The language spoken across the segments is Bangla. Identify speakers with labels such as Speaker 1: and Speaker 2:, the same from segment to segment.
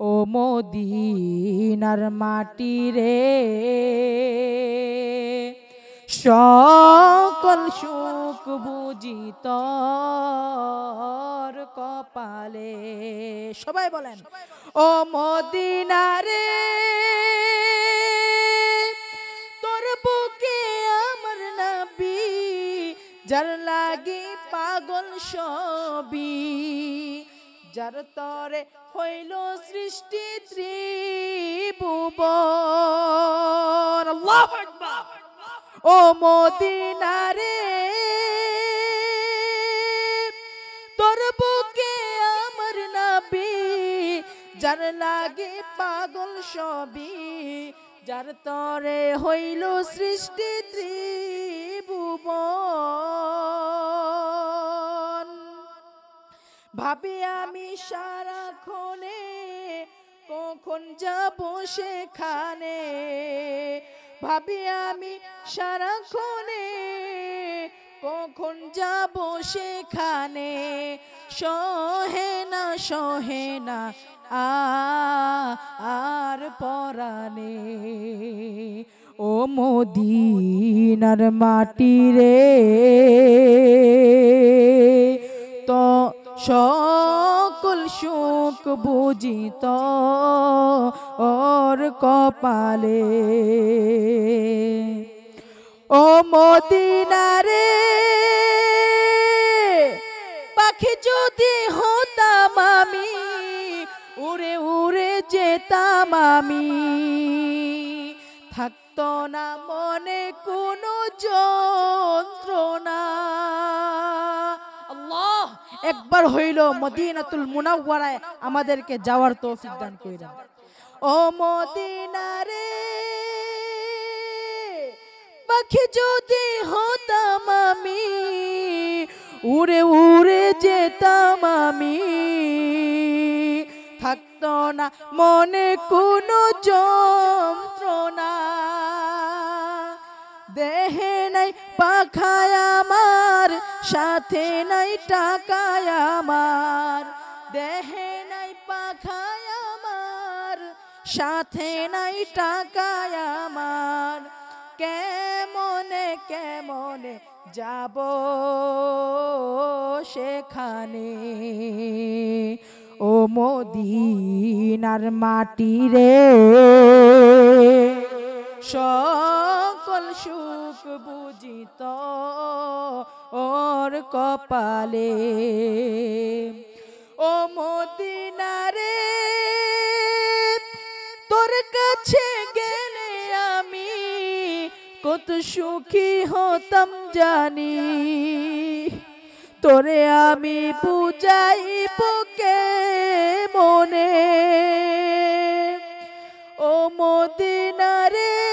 Speaker 1: ও মদিনার মাটি রে। সকল সুখ বুঝিত কপালে। সবাই বলেন, ও মদিনারে তোর বুকে আমার নবী, যার লাগি পাগল সবি। যার তরে হইল সৃষ্টি আকবার। ও মদিনারে, তোর বুকে আমার নবী, যার লাগে পাগল সবই, যার তরে হইল সৃষ্টি ত্রিভুবন। ভাবি আমি সারাক্ষণে কখন যাব সেখানে? ভাবি আমি সারাক্ষণে কখন যাব সেখানে? সহে না সহে না আর পরানে ও মদিনার মাটি রে। সকল সুখ বুঝিত ওর কপালে। ও মদিনারে, পাখি যদি হতাম আমি, উড়ে উড়ে যেতাম আমি। থাকতো না মনে কোনো যন্ত্রণা। আল্লাহ একবার হইল মদিনাতুল মুনাওয়ারায় আমাদেরকে যাওয়ার তৌফিক দান কইরা। ও মদিনারে, পাখি যদি হতাম আমি, উড়ে উড়ে যেতাম আমি। থাকতো না মনে কোনো যন্ত্রণা। দেহে নাই পাখায় আমার, সাথে নাই টাকায় আমার। দেহে নাই পাখায় আমার, সাথে নাই টাকায় আমার। কেমনে কেমনে যাব সেখানে? ও মদিনার মাটি রে, সকল সুখ কপালে। ও মদিনারে, তোর কাছে গেলে আমি কত সুখী হতাম জানি। তোরে আমি পূজাই পোকে মনে? ও মদিনারে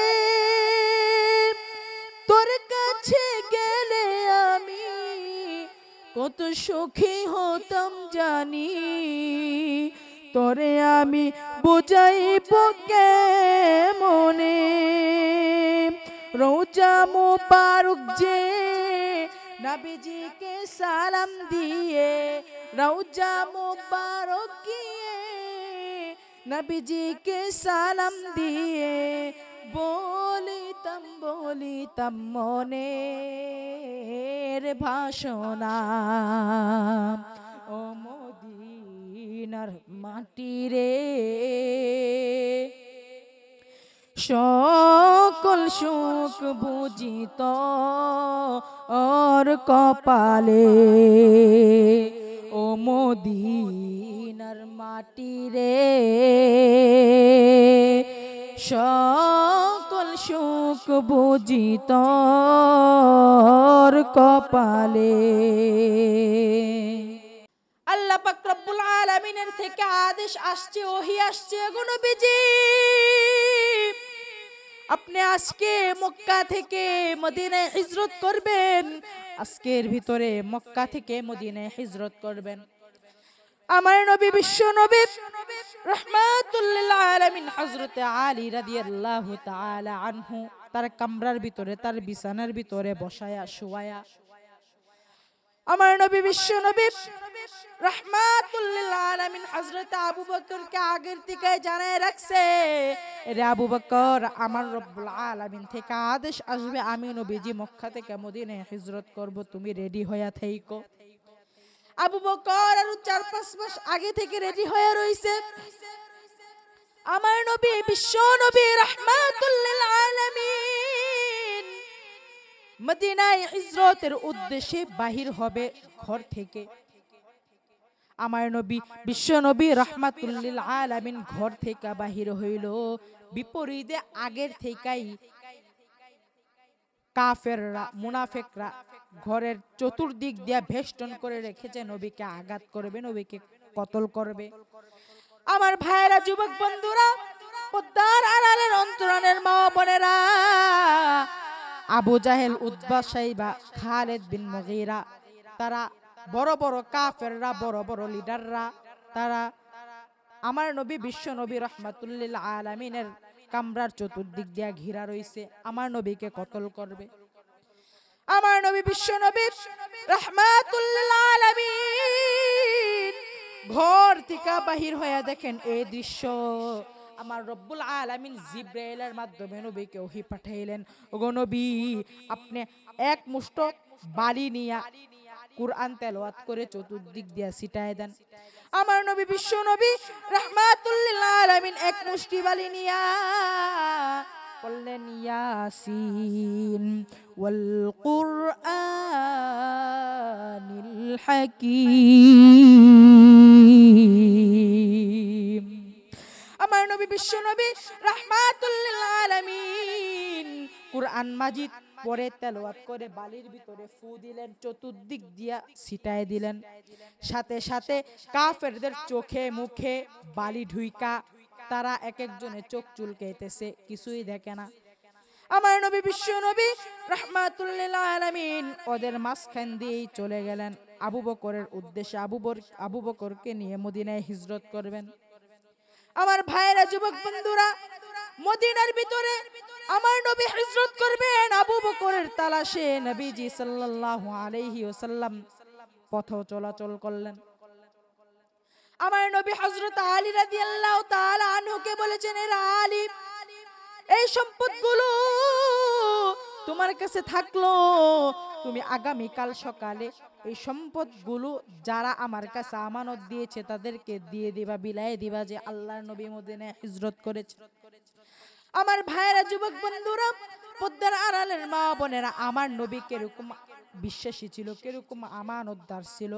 Speaker 1: কত সুখী হতাম জানি। তোরে আমি বুঝাই পোকে মনে রোজা মুবারক যে নবীজিকে সালাম দিয়ে, রোজা মুবারক গিয়ে নবীজিকে সালাম দিয়ে বলিতাম বলিতাম মনের ভাষণা। ও মদিনার মাটি রে। সকল সুখ বুঝিত ওর কপালে। ও মদিনার মাটি রে। সকল সুখ ওর কপালে। আল্লাহ পাক আলামিনের থেকে আদেশ আসছে, ওহি আসছে গো নবীজি। আপনি আজকে মক্কা থেকে মদিনায় হিজরত করবেন, আজকের ভিতরে মক্কা থেকে মদিনায় হিজরত করবেন। আমার নবী বিশ্ব নবী রহমাতুল্লিল আলামিন হযরতে আলী রাদিয়াল্লাহু তাআলা আনহু তার কামরার ভিতরে, তার বিছানার ভিতরে বসায়া, শুয়ায়া। আমার নবী, বিশ্ব নবী রাহমাতুল্লিল আলামিন হযরত আবু বকরকে আগের থেকে জানায় রাখছে রে আবু বকর, আমার রব্বুল আলামিন থেকে আদেশ আসবে, আমি নবীজি মক্কা থেকে মদিনায় হিজরত করব, তুমি রেডি হইয়া থেইকো। আবু বকর আর চার, পাঁচ মাস আগে থেকে রেডি হয়ে রইছে। আমার নবী, বিশ্ব নবী, রাহমাতুল্লিল আলামিন মদিনায় উদ্দেশ্যে বাহির হবে ঘর থেকে। আমার নবী, বিশ্ব নবী, রহমাতুল্লিল আলামিন ঘর থেকে বাহির হইল। বিপরীতে আগের থেকেই কাফেররা, মুনাফেকরা ঘরের চতুর্দিক দিয়া ভেষ্টন করে রেখেছে, নবীকে আঘাত করবে, নবীকে কতল করবে। আমার ভাইয়েরা, যুবক বন্ধুরা পদ্মার আড়ালের অন্তরানের মা বোনেরা, আবু জাহেল উদ্বা সাইবা, খালেদ বিন মুগীরা, তারা বড় বড় কাফেররা, বড় বড় লিডাররা, তারা আমার নবী বিশ্ব নবী রহমাতুল্লিল আলামিনের কামরার চতুর্দিক দিয়া ঘিরা রইছে। আমার নবীকে কতল করবে? আমার নবী বিশ্ব নবী রহমাতুল্লিল আলামিন। ঘর থেকে বাহির হইয়া দেখেন এই দৃশ্য। আমার রব্বুল আলামিন জিব্রাইলের মাধ্যমে নবীকে ওহি পাঠাইলেন। ওগো নবী, আপনি এক মুষ্ট বালি নিয়া কুরআন তেলাওয়াত করে চতুর্দিক দিয়া ছিটায় দেন। আমার নবী বিশ্ব নবী রাহমাতুল্লিল আলামিন এক মুষ্টি বালি নিয়া বললেন, ইয়াসিন ওয়াল কুরআনিল হাকীম। আমার নবী বিশ্ব নবী রাহমাতুল্লিল আলামিন কুরআন মাজিদ পরে তেলাওয়াত করে বালির ভিতরে ফু দিলেন, চতুর্দিক দিয়া ছিটায় দিলেন। সাথে সাথে কাফেরদের চোখে মুখে বালি ঢুইকা তারা এক একজনের চোখ চুলকাইতেছে, কিছুই দেখে না। আমার নবী, বিশ্ব নবী, রহমাতুল্লিল আলামিন ওদের মাঝখান দিয়েই চলে গেলেন। আবু বকরের উদ্দেশ্যে আবু আবু বকরকে নিয়ে মদিনায় হিজরত করবেন। আমার ভাইয়েরা, যুবক বন্ধুরা, মদিনার ভিতরে আমার নবী হিজরত করবেন, আবু বকরের তালাশে নবীজি সাল্লাল্লাহু আলাইহি ওয়াসাল্লাম পথ চলাচল করলেন। আমার নবী হযরত আলী রাদিয়াল্লাহু তাআলা আনহুকে বলেছেন, এর আলী, এই সম্পদগুলো তোমার কাছে থাকল। তুমি আগামী কাল সকালে এই সম্পদগুলো যারা আমার কাছে আমানত দিয়েছে তাদেরকে দিয়ে দিবা বিলায় দিবা যে আল্লাহর নবী মদিনায় হিজরত করেছে। আমার ভাইয়েরা, যুবক বন্ধুরা পদ্মার আড়ালের মা বোনেরা, আমার নবী কীরকম বিশ্বাসী ছিল, কীরকম আমানতদার ছিল।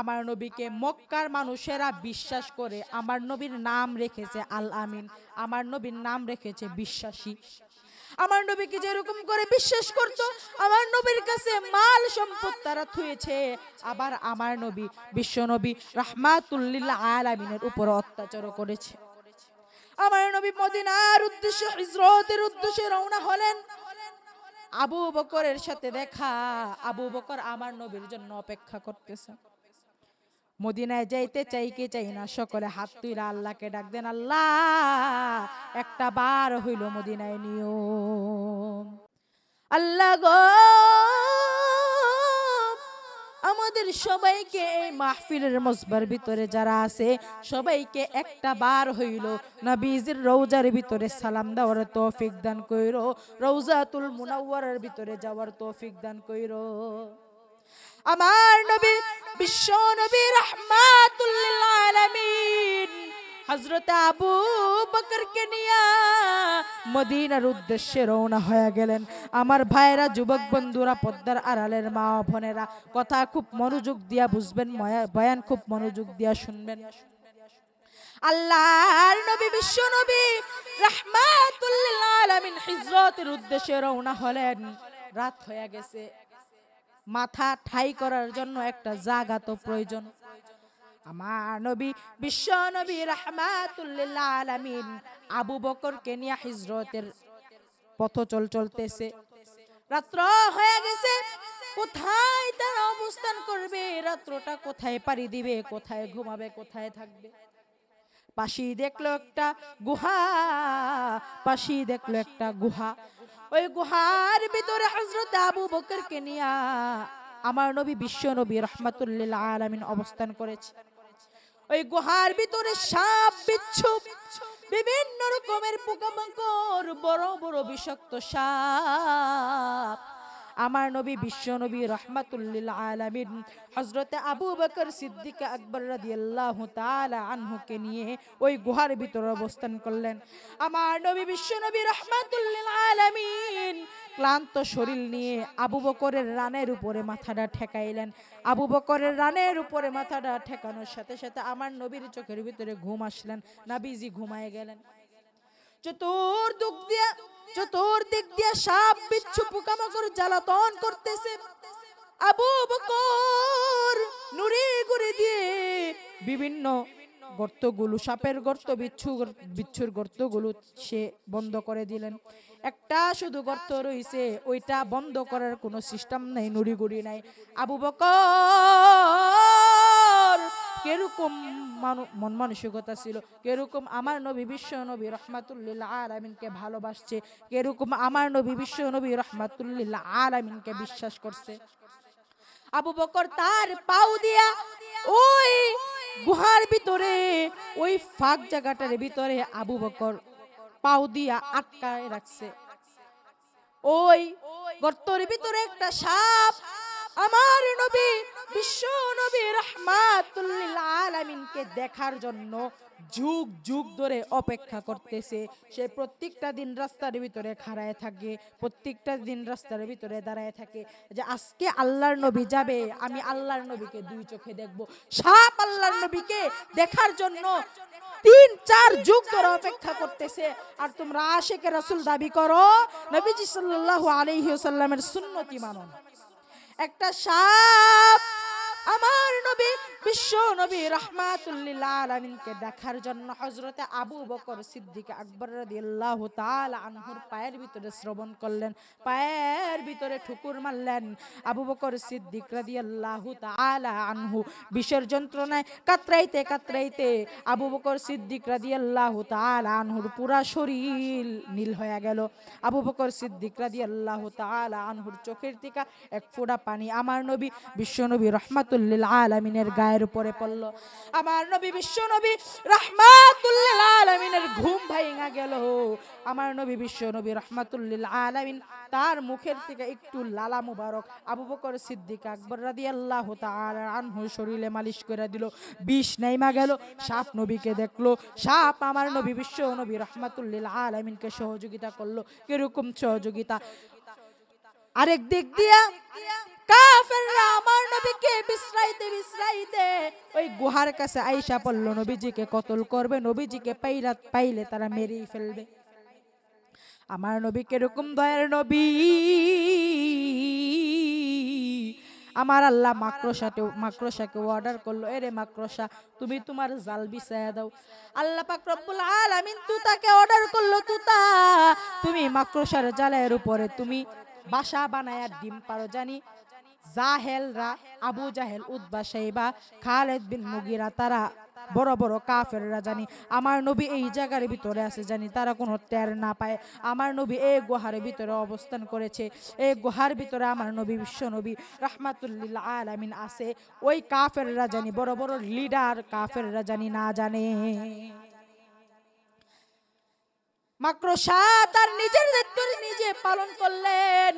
Speaker 1: আমার নবীকে মক্কার মানুষেরা বিশ্বাস করে আমার নবীর নাম রেখেছে আল আমিন, আমার নবীর নাম রেখেছে বিশ্বাসী। আমার নবীকে যেরকম করে বিশ্বাস করত? আমার নবীর কাছে মাল সম্পদ তারা থুয়েছে। আবার আমার নবী, বিশ্ব নবী, রাহমাতুল্লিল আলামিনের উপর অত্যাচার করেছে। আমার নবী মদিনার উদ্দেশ্যে, হিজরতের উদ্দেশ্যে রওনা হলেন। আবু বকরের সাথে দেখা, আবু বকর আমার নবীর জন্য অপেক্ষা করতেছে। মদিনায় যাইতে চাই কে চাই না, সকলে হাত তুইরা আল্লাহকে ডাক দেন, আল্লাহ, একটা বার হইল মদিনায় নিও আল্লাহ গো আমাদের সবাইকে এই মাহফিলের মসবার ভিতরে যারা আছে, সবাইকে একটা বার হইল, নবীজির রৌজার ভিতরে সালাম দেওয়ার তৌফিক দান কইরো রৌজাতুল মুনাওয়ারের ভিতরে যাওয়ার তৌফিক দান কইরো। আমার নবী, বিশ্ব নবী রহমাতুল্লিল আলামিন হযরত আবু বকরকে নিয়া মদিনার উদ্দেশ্যে রওনা হয়ে গেলেন। আমার ভাইরা যুবক বন্ধুরা, পদ্মার আড়ালের মা বোনেরা, কথা খুব মনোযোগ দিয়া বুঝবেন বয়ান খুব মনোযোগ দিয়া শুনবেন। আল্লাহর নবী, বিশ্ব নবী রাহমাতুল্লিল আলামিন হিজরতের উদ্দেশ্যে রওনা হলেন। রাত হয়ে গেছে। মাথা ঠাই করার জন্য একটা জায়গা তো প্রয়োজন। আমার নবী, বিশ্ব নবী রাহমাতুল্লিল আলামিন আবু বকরকে নিয়ে হিজরতের পথ চল চলতেছে। রাত্র হয়ে গেছে, কোথায় তারা অবস্থান করবে? রাত্রটা কোথায় পাড়ি দিবে? কোথায় ঘুমাবে? কোথায় থাকবে? পাশি দেখল একটা গুহা পাশি দেখল একটা গুহা। ওই গুহার ভিতরে হজরত আবু বকরকে নিয়া আমার নবী বিশ্ব নবী রহমাতুল্লিল আলামিন অবস্থান করেছে। ওই গুহার ভিতরে সাপ বিচ্ছু বিভিন্ন রকমের পোকামাকড় বড় বড় বিষাক্ত সাপ। আমার নবী বিশ্ব নবী রহমাতুল্লিল আলামিন হজরতে আবু বকর সিদ্দিক আকবর রাদিয়াল্লাহু তাআলা আনহুকে নিয়ে ওই গুহার ভিতরে অবস্থান করলেন। আমার নবী বিশ্ব নবী রহমাতুল্লিল আলামিন ক্লান্ত শরীর নিয়ে আবু বকরের রানের উপরে মাথাটা ঠেকাইলেন। আবু বকরের রানের উপরে মাথাটা ঠেকানোর সাথে সাথে আমার নবীর চোখের ভিতরে ঘুম আসলেন। নাবিজি ঘুমায় গেলেন। চতুর্দিক দিয়া চতুর্দিক দিয়ে সাপ বিচ্ছু পোকামাকড় জ্বালাতন করতেছে। আবু বকর নুরি গুড়ি দিয়ে বিভিন্ন গর্তগুলো, সাপের গর্ত, বিচ্ছু বিচ্ছুর গর্তগুলো সে বন্ধ করে দিলেন। একটা শুধু গর্ত রইছে, ওইটা বন্ধ করার কোনো সিস্টেম নাই নুড়িগুড়ি নাই। আবু বকর কেরকম মন মানসিকতা ছিল, কেরকম আমার নবী বিশ্ব নবী রহমাতুল্লিল আলামিনকে ভালোবাসছে, কেরকম আমার নবী বিশ্ব নবী রহমাতুল্লিল আলামিনকে বিশ্বাস করছে। আবু বকর তার পাও দিয়া ওই গুহার ভিতরে, ওই ফাঁক জায়গাটার ভিতরে আবু বকর পাও দিয়া আটকায় রাখছে। ওই গর্তর ভিতরে একটা সাপ, আমার নবী বিশ্ব নবী রহমাতুল্লিল দেখার জন্য যুগ যুগ ধরে অপেক্ষা করতেছে। সে প্রত্যেকটা দিন রাস্তার ভিতরে খাড়ায় থাকে, প্রত্যেকটা দিন রাস্তার ভিতরে দাঁড়ায় থাকে যে আজকে আল্লাহর নবী যাবে, আমি আল্লাহর নবীকে দুই চোখে দেখব। সাপ আল্লাহর নবীকে দেখার জন্য তিন, চার যুগ ধরে অপেক্ষা করতেছে। আর তোমরা আশেকে রাসূল দাবি করো, নবীজি সুন্নতি মানো। একটা সাপ। আমার নবী, বিশ্ব নবী রহমাতুল্লিল আলামিনকে দেখার জন্য হযরতে আবু বকর সিদ্দিক আকবর রাদিয়াল্লাহু তাআলা আনহুর পায়ের ভিতরে শ্রবণ করলেন, পায়ের ভিতরে ঠুকুর মারলেন। আবু বকর সিদ্দিক রাদিয়াল্লাহু তাআলা আনহু বিষের যন্ত্রণায় কাতরাইতে কাতরাইতে আবু বকর সিদ্দিক রাদিয়াল্লাহু তাআলা আনহুর পুরা শরীর নীল হয়ে গেল। আবু বকর সিদ্দিক রাদিয়াল্লাহু তাআলা আনহুর চোখের টিকা এক ফোঁটা পানি। আমার নবী বিশ্বনবী গায়ের উপরে পড়ল। আমার নবী রহমাতুল্লিল আলামিনের ঘুম ভাঙা গেল। আমার নবী রহমাতুল্লিল আলামিন তার মুখের থেকে একটু লালা মুবারক আবু বকর সিদ্দিক আকবর রাদিয়াল্লাহু তাআলা আনহু শরীরে মালিশ করে দিল। বিষ নাইমা গেল। সাপ নবীকে দেখল। সাপ আমার নবী, বিশ্ব নবী রহমাতুল্লিল আলামিনকে সহযোগিতা করল। কীরকম সহযোগিতা? আরেক দিক দিয়া কাফেররা আমার নবীকে বিশ্রাইতে বিশ্রাইতে ওই গুহার কাছে আইসা পড়ল নবীজিকে কতল করবে? নবীজিকে পাইরা পাইলে তারা মেরেই ফেলবে। আমার নবী কীরকম দয়ার নবী? আমার আল্লাহ মাকড়সাতে মাকড়সাকে অর্ডার করল। এরে মাকড়সা, তুমি তোমার জাল বিছায়া দাও। আল্লাহ পাক রব্বুল আলামিন তুতাকে অর্ডার করল, তুতা। তুমি মাকড়সার জালের উপরে, তুমি বাসা বানায়া ডিম পারো জানি। জাহেলরা আবু জাহেল উদ্বা সাইবা, খালেদ বিন মুগিরা, তারা বড় বড় কাফেররা জানি। আমার নবী এই জায়গার ভিতরে আছে জানি, তারা কোনো টের না পায়। আমার নবী এই গুহার ভিতরে অবস্থান করেছে। এই গুহার ভিতরে আমার নবী, বিশ্ব নবী, রহমাতুল্লিল আলামিন আছে। ওই কাফেররা জানি, বড় বড় লিডার কাফেররা জানি না জানে। মাকড়সা তার নিজের দায়িত্ব নিজে পালন করলেন।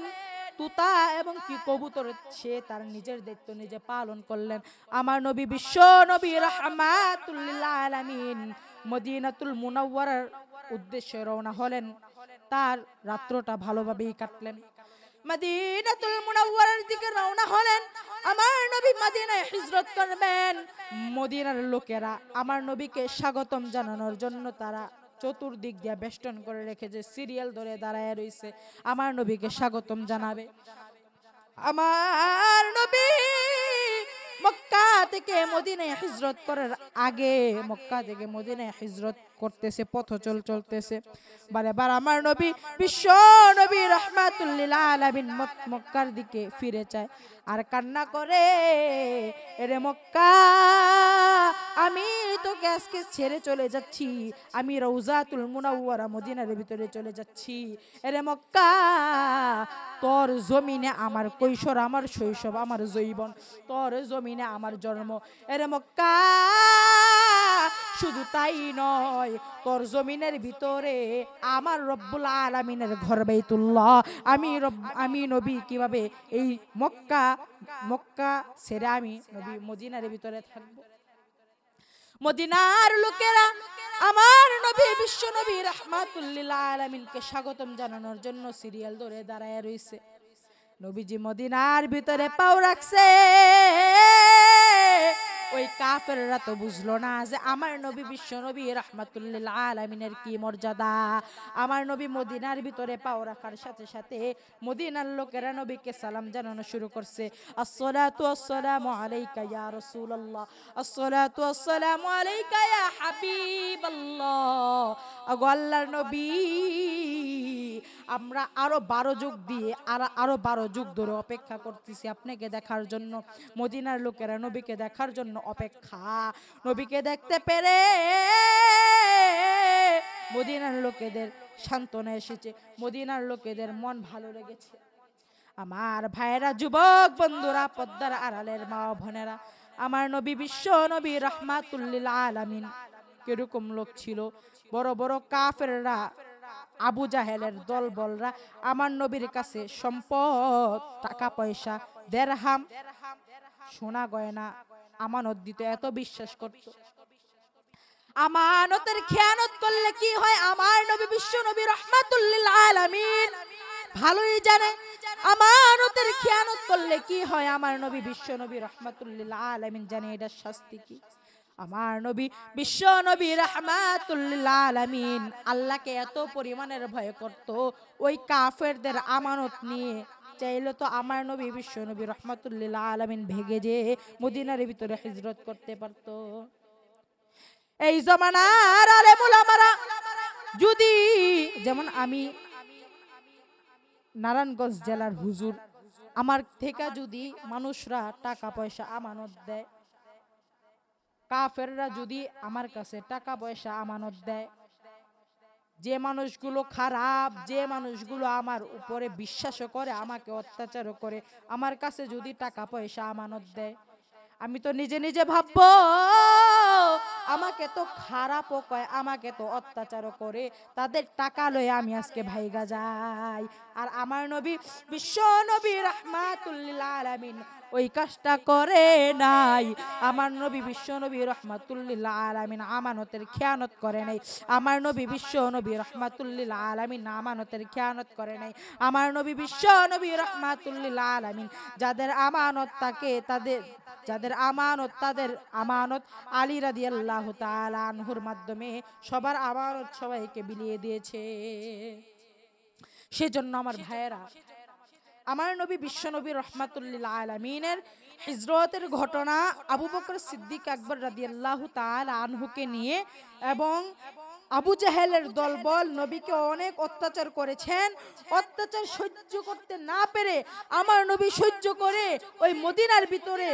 Speaker 1: তুতা এবং কি কবুতর সে তার নিজের দায়িত্ব নিজে পালন করলেন। আমার নবী বিশ্ব নবী রহমাতুল্লিল আলামিন মদিনাতুল মুনাওয়ারার উদ্দেশ্যে রওনা হলেন। তার রাত্রটা ভালোভাবেই কাটলেন। মদিনাতুল মুনাওয়ারার দিকে রওনা হলেন। আমার নবী মদিনায় হিজরত করবেন। মদিনার লোকেরা আমার নবীকে স্বাগতম জানানোর জন্য তারা চতুর্দিক দিয়ে বেষ্টন করে রেখে যে সিরিয়াল ধরে দাঁড়ায় রইছে, আমার নবীকে স্বাগতম জানাবে। আমার নবী মক্কা থেকে মদিনায় হিজরত করার আগে মক্কা থেকে মদিনায় হিজরত করতেছে, পথচল চলতেছে। বারে বার আমার নবী বিশ্ব নবী রহমাতুল্লিল আলামিন মক্কার দিকে ফিরে চায় আর কান্না করে, এরে মক্কা আমি তোকে আজকে ছেড়ে চলে যাচ্ছি। আমি রৌজাতুল মুনাওয়ারা মদিনার ভিতরে চলে যাচ্ছি। এরে মক্কা, তোর জমিনে আমার কৈশোর, আমার শৈশব, আমার জৈবন তোর জমিনে আমার জন্ম। এরে মক্কা, শুধু তাই নয়, তোর জমিনের ভিতরে আমার রব্বুল আলামিনের ঘর বাইতুল্লাহ। আমি রব, আমি নবী কীভাবে এই মক্কা মক্কা ছেড়ে আমি নবী মদিনার ভিতরে থাকব? মদিনার লোকেরা, আমার নবী, বিশ্ব নবী রহমাতুল্লিল আলমিনকে স্বাগতম জানানোর জন্য সিরিয়াল ধরে দাঁড়ায় রয়েছে নবীজি মদিনার ভিতরে পাও রাখছে। ওই কাফেররা তো বুঝলো না যে আমার নবী বিশ্ব নবী রহমাতুল্লিল আলামিনের কি মর্যাদা? আমার নবী মদিনার ভিতরে পাও রাখার সাথে সাথে মদিনার লোকেরা নবীকে সালাম জানানো শুরু করছে। আসসালাতু আসসালামু আলাইকা ইয়া রাসূলুল্লাহ। আসসালাতু আসসালামু আলাইকা ইয়া হাবিবাল্লাহ। আগো আল্লাহর নবী। আমরা আরও বারো যুগ দিয়ে আর আরও বারো যুগ ধরে অপেক্ষা করতেছি আপনাকে দেখার জন্য, মদিনার লোকেরা নবীকে দেখার জন্য অপেক্ষা। নবীকে দেখতে পেরে মদিনার লোকেদের সান্ত্বনা এসেছে, মদিনার লোকেদের মন ভালো লেগেছে। আমার ভাইয়েরা, যুবক বন্ধুরা, পদ্মার আড়ালের মা ও বোনেরা, আমার নবী বিশ্ব নবী রহমাতুল্লিল আলামিন। কীরকম লোক ছিল, বড় বড় কাফেররা আবু জাহেলের দলবলরা আমার নবীর কাছে সম্পদ, টাকা, পয়সা, দেড়হাম, সোনা, গয়না, আমানত দিত এত বিশ্বাস করত। আমানতের খেয়ানত করলে কি হয়? আমার নবী বিশ্ব নবী রহমাতুল্লিল আলামিন। ভালোই জানে। আমানতের খেয়ানত করলে কি হয়? আমার নবী বিশ্ব নবী রহমাতুল্লিল আলামিন জানে এটার শাস্তি কি? আমার নবী, বিশ্ব নবী রহমাতুল্লিল আল্লাহকে এত পরিমাণের ভয় করত, ওই কাফেরদের আমানত নিয়ে। চাইলে তো আমার নবী, বিশ্ব নবী রহমাতুল্লিল আলামিন ভেগে যে মদিনার ভিতরে হিজরত করতে পারতো। এই জমানার আলেমুল আমারা যদি, যেমন আমি, নারায়ণগঞ্জ জেলার হুজুর, আমার থেকে যদি মানুষরা টাকা পয়সা আমানত দেয় কাফেররা যদি আমার কাছে টাকা পয়সা আমানত দেয়, যে মানুষগুলো খারাপ, যে মানুষগুলো আমার উপরে বিশ্বাসও করে, আমাকে অত্যাচারও করে, আমার কাছে যদি টাকা পয়সা আমানত দেয়, আমি তো নিজে নিজে ভাববো, আমাকে তো খারাপও কয়, আমাকে তো অত্যাচারও করে, তাদের টাকা লয়ে আমি আজকে ভাইগা যাই। আর আমার নবী, বিশ্ব নবী রহমাতুল্লিল আলামিন ওই কাজটা করে নাই। আমার নবী বিশ্ব নবী রহমাতুল্লিল আলামিন আমানতের খেয়ানত করে নাই। আমার নবী বিশ্ব নবী রহমাতুল্লিল আলামিন আমানতের খেয়ানত করে নাই। আমার নবী বিশ্ব নবী রহমাতুল্লিল আলামিন যাদের আমানত তাকে তাদের, যাদের আমানত তাদের আমানত আলী রাদি আল্লাহ আনহুর মাধ্যমে সবার আমানত সবাইকে বিলিয়ে দিয়েছে। সেজন্য আমার ভাইয়েরা আমার নবী বিশ্বনবী রহমাতুল্লিল আলমিনের হিজরতের ঘটনা আবু বকর সিদ্দিক আকবর রাদি আল্লাহ আনহুকে নিয়ে এবং আবু জাহেলের দলবল নবীকে অনেক অত্যাচার করেছেন। অত্যাচার সহ্য করতে না পেরে আমার নবী সহ্য করে ওই মদিনার ভিতরে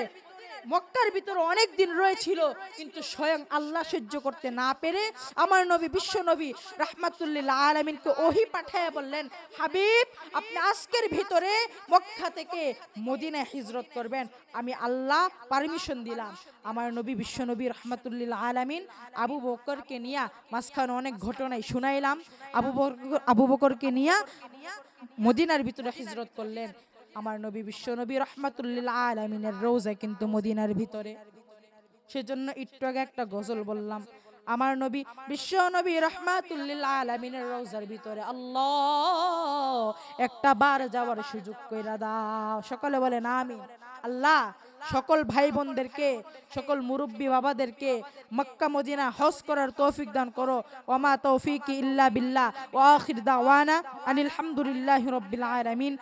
Speaker 1: মক্কার ভিতরে অনেক দিন রয়েছিল, কিন্তু স্বয়ং আল্লাহ সহ্য করতে না পেরে আমার নবী, বিশ্ব নবী রাহমাতুল্লিল্লাহ আলমিনকে ওহি পাঠায় বললেন, হাবিব, আপনি আজকের ভিতরে মক্কা থেকে মদিনায় হিজরত করবেন। আমি আল্লাহ পারমিশন দিলাম। আমার নবী, বিশ্ব নবী রহমাতুল্লিল্লাহ আলমিন আবু বকরকে নিয়ে মাঝখানে অনেক ঘটনায় শুনাইলাম। আবু বকর, আবু বকরকে নিয়ে মদিনার ভিতরে হিজরত করলেন। আমার নবী বিশ্ব নবী রহমাতুল্লিল আলমিনের রোজা কিন্তু মদিনার ভিতরে। সেজন্য একটু আগে একটা গজল বললাম, আমার নবী বিশ্ব নবী রহমাতুল্লিল আলমিনের রোজার ভিতরে আল্লাহ একটা বার যাওয়ার সুযোগ কইরা দাও। সকলে বলে না আমি আল্লাহ সকল ভাই বোনদেরকে সকল মুরব্বী বাবাদেরকে মক্কা, মদিনা হজ করার তৌফিক দান করো। ওমা তৌফিক ইল্লা বিল্লাহ। ওয়া আখির দাওয়ানা আনিল হামদুলিল্লাহি রাব্বিল আলামিন।